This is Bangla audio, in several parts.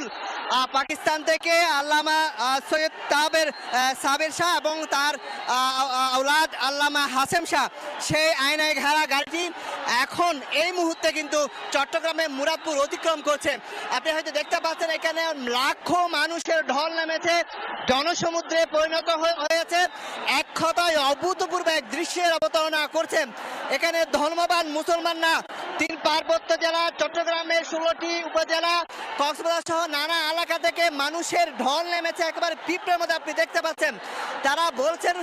রসুল পাকিস্তান থেকে আল্লামা সৈয়দ তাবের সাবের শাহ এবং তার আওলাদ আল্লামা হাসেম শাহ। সেই আয়নায় ঘেরা গাড়িটি এখন এই মুহূর্তে কিন্তু চট্টগ্রামে মুরাদপুর অতিক্রম করছে। আপনি হয়তো দেখতে পাচ্ছেন এখানে লাখো মানুষের ঢল নেমেছে, জনসমুদ্রে পরিণত হয়েছে। এক কথায় অভূতপূর্ব এক দৃশ্যের অবতারণা করছে এখানে ধর্মবান মুসলমানরা তিন পার্বত্য জেলা, চট্টগ্রামের ষোলোটি উপজেলা, কক্সবাজার সহ নানা এলাকা থেকে মানুষের ঢল নেমেছে, একেবারে পিঁপড়ের মধ্যে আপনি দেখতে পাচ্ছেন। তারা বলছেন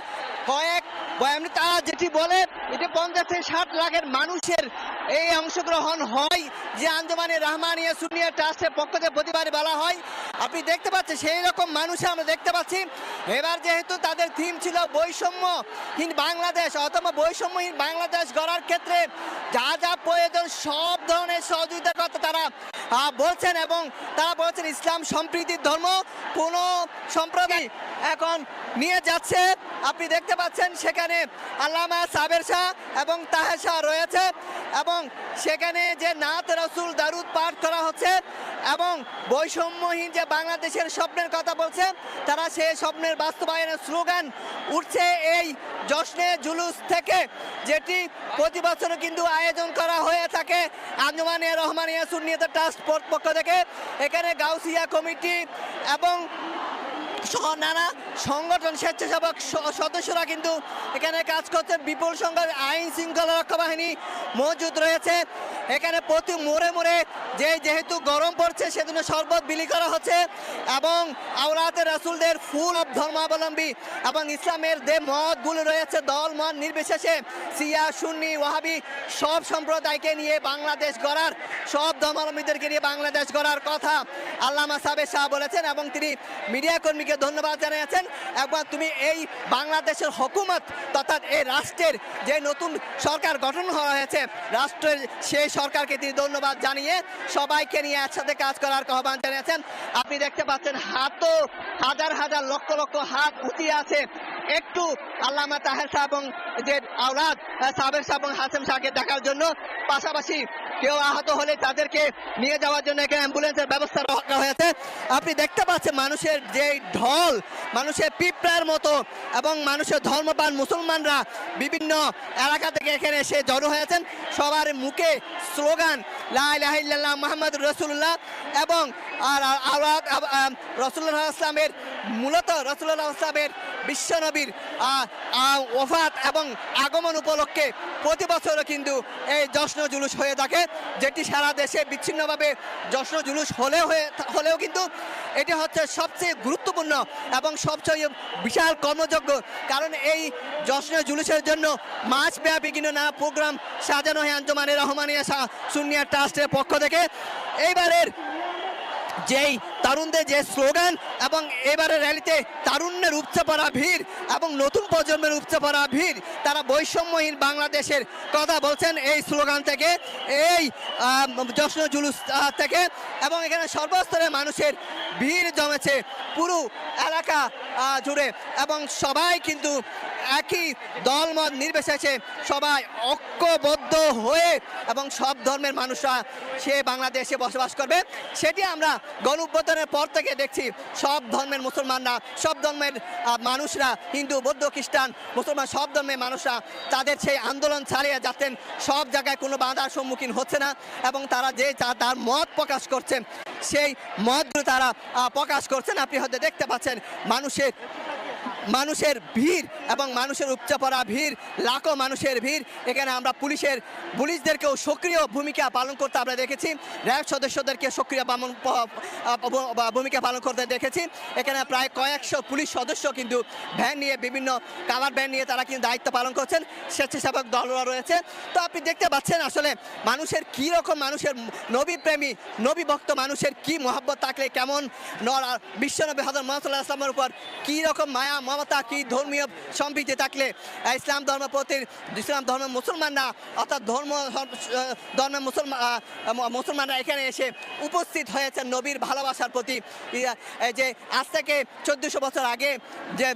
কয়েক তারা যেটি বলে, এটি পঞ্চাশ থেকে ষাট লাখের মানুষের এই অংশগ্রহণ হয় যে আঞ্জমানে রহমানিয়া সুনিয়া ট্রাস্টের পক্ষ থেকে প্রতিবারে বলা হয়। আপনি দেখতে পাচ্ছেন, সেই রকম মানুষ আমরা দেখতে পাচ্ছি। এবার যেহেতু তাদের থিম ছিল বৈষম্যহীন বাংলাদেশ, অথবা বৈষম্যহীন বাংলাদেশ গড়ার ক্ষেত্রে যা যা প্রয়োজন, সব ধরনের সহযোগিতার কথা তারা বলছেন এবং তারা বলছেন ইসলাম সম্প্রীতির ধর্ম, কোনো সম্প্রদায় এখন নিয়ে যাচ্ছে। আপনি দেখতে পাচ্ছেন সেখানে আল্লামা সাবের শাহ এবং তাহের শাহ রয়েছে। এবং সেখানে যে নাত রসুল দারুদ পাঠ করা হচ্ছে এবং বৈষম্যহীন যে বাংলাদেশের স্বপ্নের কথা বলছে, তারা সেই স্বপ্নের বাস্তবায়নের স্লোগান উঠছে এই জশ্নে জুলুস থেকে, যেটি প্রতি বছর কিন্তু আয়োজন করা হয়ে থাকে। আঞ্জমানিয়া রহমানিয়া সুন্নিয়ত ট্রাস্ট পক্ষ থেকে। এখানে গাউসিয়া কমিটি এবং সহ নানা সংগঠন, স্বেচ্ছাসেবক সদস্যরা কিন্তু এখানে কাজ করছে বিপুল সংখ্যক আইন শৃঙ্খলা রক্ষা বাহিনী মজুদ রয়েছে। এখানে প্রতি মোড়ে মোড়ে যে যেহেতু গরম পড়ছে, সেজন্য শরবত বিলি করা হচ্ছে এবং আওরাতে রাসুলদের ফুল অফ ধর্মাবলম্বী এবং ইসলামের যে মতগুলো রয়েছে, দল, মত নির্বিশেষে সিয়া সুন্নি, ওয়াহাবি সব সম্প্রদায়কে নিয়ে বাংলাদেশ গড়ার, সব ধর্মাবলম্বীদেরকে নিয়ে বাংলাদেশ গড়ার কথা আল্লামা সাবের শাহ বলেছেন এবং তিনি মিডিয়া কর্মীকে ধন্যবাদ জানিয়েছেন। একবার তুমি এই বাংলাদেশের হকুমত তথা এই রাষ্ট্রের যে নতুন সরকার গঠন করা হয়েছে রাষ্ট্রের সেই সরকারকে তিনি ধন্যবাদ জানিয়ে সবাইকে নিয়ে একসাথে কাজ করার আহ্বান জানিয়েছেন। আপনি দেখতে পাচ্ছেন হাতও হাজার হাজার লক্ষ লক্ষ হাত উঠিয়ে আছে। একটু আল্লামা তাহের শাহ এবং যে আওলাদ আহ, সাবের শাহ এবং হাসেম শাহকে দেখার জন্য। পাশাপাশি কেউ আহত হলে তাদেরকে নিয়ে যাওয়ার জন্য এখানে অ্যাম্বুলেন্সের ব্যবস্থা রাখা হয়েছে। আপনি দেখতে পাচ্ছেন মানুষের যে ঢল, মানুষের পিঁপড়ার মতো এবং মানুষের ধর্মপ্রাণ মুসলমানরা বিভিন্ন এলাকা থেকে এখানে এসে জড়ো হয়েছেন। সবার মুখে স্লোগান লাহ মোহাম্মদ রসুল্লাহ এবং আর রসুল্লাহ ইসলামের মূলত রসুল্লাহ ইসলামের বিশ্বনবীর ওফাত এবং আগমন উপলক্ষে প্রতি বছরও কিন্তু এই জশ্ন জুলুস হয়ে থাকে, যেটি সারা দেশে বিচ্ছিন্নভাবে জশ্ন জুলুস হলেও হয়ে, হলেও কিন্তু এটি হচ্ছে সবচেয়ে গুরুত্বপূর্ণ এবং সবচেয়ে বিশাল কর্মযোগ্য। কারণ এই জশ্ন জুলুসের জন্য মাসব্যাপী কিন্তু নানা প্রোগ্রাম সাজানো হয় আঞ্জমানের রহমানিয়া সুনিয়া ট্রাস্টের পক্ষ থেকে। এইবারের যেই তরুণদের যে স্লোগান এবং এবারে র্যালিতে তারুণ্যের উপচে পড়া ভিড় এবং নতুন প্রজন্মের উপচে পড়া ভিড়, তারা বৈষম্যহীন বাংলাদেশের কথা বলছেন এই স্লোগান থেকে, এই জশ্ন জুলুস থেকে এবং এখানে সর্বস্তরের মানুষের ভিড় জমেছে পুরো এলাকা জুড়ে এবং সবাই কিন্তু একই দলমত নির্বিশেষে সবাই ঐক্যবদ্ধ হয়ে এবং সব ধর্মের মানুষরা সে বাংলাদেশে বসবাস করবে। সেটি আমরা গণ পর থেকে দেখছি। সব ধর্মের মুসলমানরা, সব ধর্মের মানুষরা, হিন্দু, বৌদ্ধ, খ্রিস্টান, মুসলমান, সব ধর্মের মানুষরা তাদের সেই আন্দোলন ছাড়িয়ে যাচ্ছেন। সব জায়গায় কোনো বাধার সম্মুখীন হচ্ছে না এবং তারা যে তার মত প্রকাশ করছেন সেই মতগুলো তারা প্রকাশ করছেন। আপনি হয়তো দেখতে পাচ্ছেন, মানুষের মানুষের ভিড় এবং মানুষের উপচে পড়া ভিড়, লাখো মানুষের ভিড়। এখানে আমরা পুলিশের, পুলিশদেরকেও সক্রিয় ভূমিকা পালন করতে আমরা দেখেছি। র্যাব সদস্যদেরকে সক্রিয় ভূমিকা পালন করতে দেখেছি। এখানে প্রায় কয়েকশো পুলিশ সদস্য কিন্তু ভ্যান নিয়ে, বিভিন্ন কালার ভ্যান নিয়ে তারা কিন্তু দায়িত্ব পালন করছেন। স্বেচ্ছাসেবক দলরা রয়েছে। তো আপনি দেখতে পাচ্ছেন আসলে মানুষের কী রকম মানুষের নবী প্রেমী, নবী ভক্ত মানুষের কি মহাব্বত থাকলে কেমন বিশ্বনবী হজরত মোহাম্মদ আসলামের উপর কী রকম মায়া মানবতা কি ধর্মীয় সম্প্রীতি থাকলে? ইসলাম ধর্ম প্রতি ইসলাম ধর্মের মুসলমানরা, অর্থাৎ ধর্ম ধর্মের মুসলমান মুসলমানরা এখানে এসে উপস্থিত হয়েছেন নবীর ভালোবাসার প্রতি। যে আজ থেকে চোদ্দশো বছর আগে যে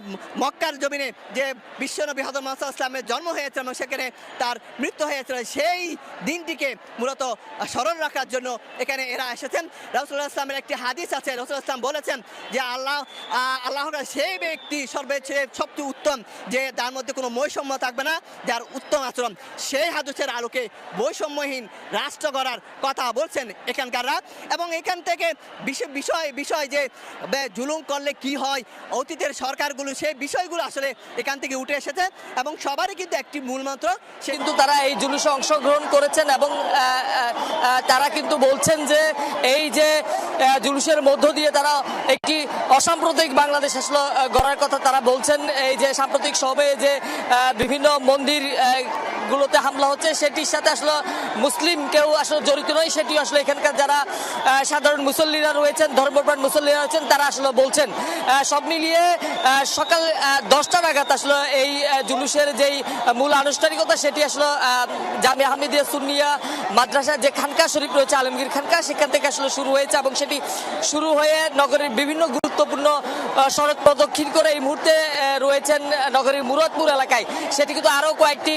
মক্কার জমিনে যে বিশ্বনবী হজরত মোহাম্মদ ইসলামের জন্ম হয়েছিল এবং সেখানে তার মৃত্যু হয়েছিল, সেই দিনটিকে মূলত স্মরণ রাখার জন্য এখানে এরা এসেছেন। রসুল্লাহ ইসলামের একটি হাদিস আছে রসুল ইসলাম বলেছেন যে আল্লাহ আল্লাহ সেই ব্যক্তি সর্বেচেয়ে সবচেয়ে উত্তম যে তার মধ্যে কোনো বৈষম্য থাকবে না, যার উত্তম আচরণ সেই হাদিসের আলোকে বৈষম্যহীন রাষ্ট্র গড়ার কথা বলছেন এখানকাররা। এবং এখান থেকে বিষয় বিষয় যে জুলুম করলে কি হয়, অতীতের সরকারগুলো সেই বিষয়গুলো আসলে এখান থেকে উঠে এসেছে। এবং সবারই কিন্তু একটি মূলমন্ত্র সে কিন্তু তারা এই জুলুসে অংশগ্রহণ করেছেন এবং তারা কিন্তু বলছেন যে, এই যে জুলুসের মধ্য দিয়ে তারা একটি অসাম্প্রদায়িক বাংলাদেশ আসলে গড়ার কথা তারা বলছেন এই যে সাম্প্রতিক সবে যে বিভিন্ন মন্দির গুলোতে হামলা হচ্ছে সেটির সাথে আসলে মুসলিম কেউ আসলে জড়িত নয় সেটি আসলে এখানকার যারা সাধারণ মুসল্লিরা রয়েছেন ধর্মপ্রাণ মুসল্লিরা রয়েছেন তারা আসলে বলছেন সব মিলিয়ে সকাল দশটা নাগাদ আসলে এই জুলুসের যেই মূল আনুষ্ঠানিকতা সেটি আসলে আহ, জামিয়া হামিদিয়া সুন্নিয়া মাদ্রাসা যে খানকা শরীফ রয়েছে আলমগীর খানকা সেখান থেকে আসলে শুরু হয়েছে এবং সেটি শুরু হয়ে নগরের বিভিন্ন গুরুত্বপূর্ণ সড়ক প্রদক্ষিণ করে এই মুহূর্তে রয়েছেন নগরীর মুরাদপুর এলাকায়। সেটি কিন্তু আরও কয়েকটি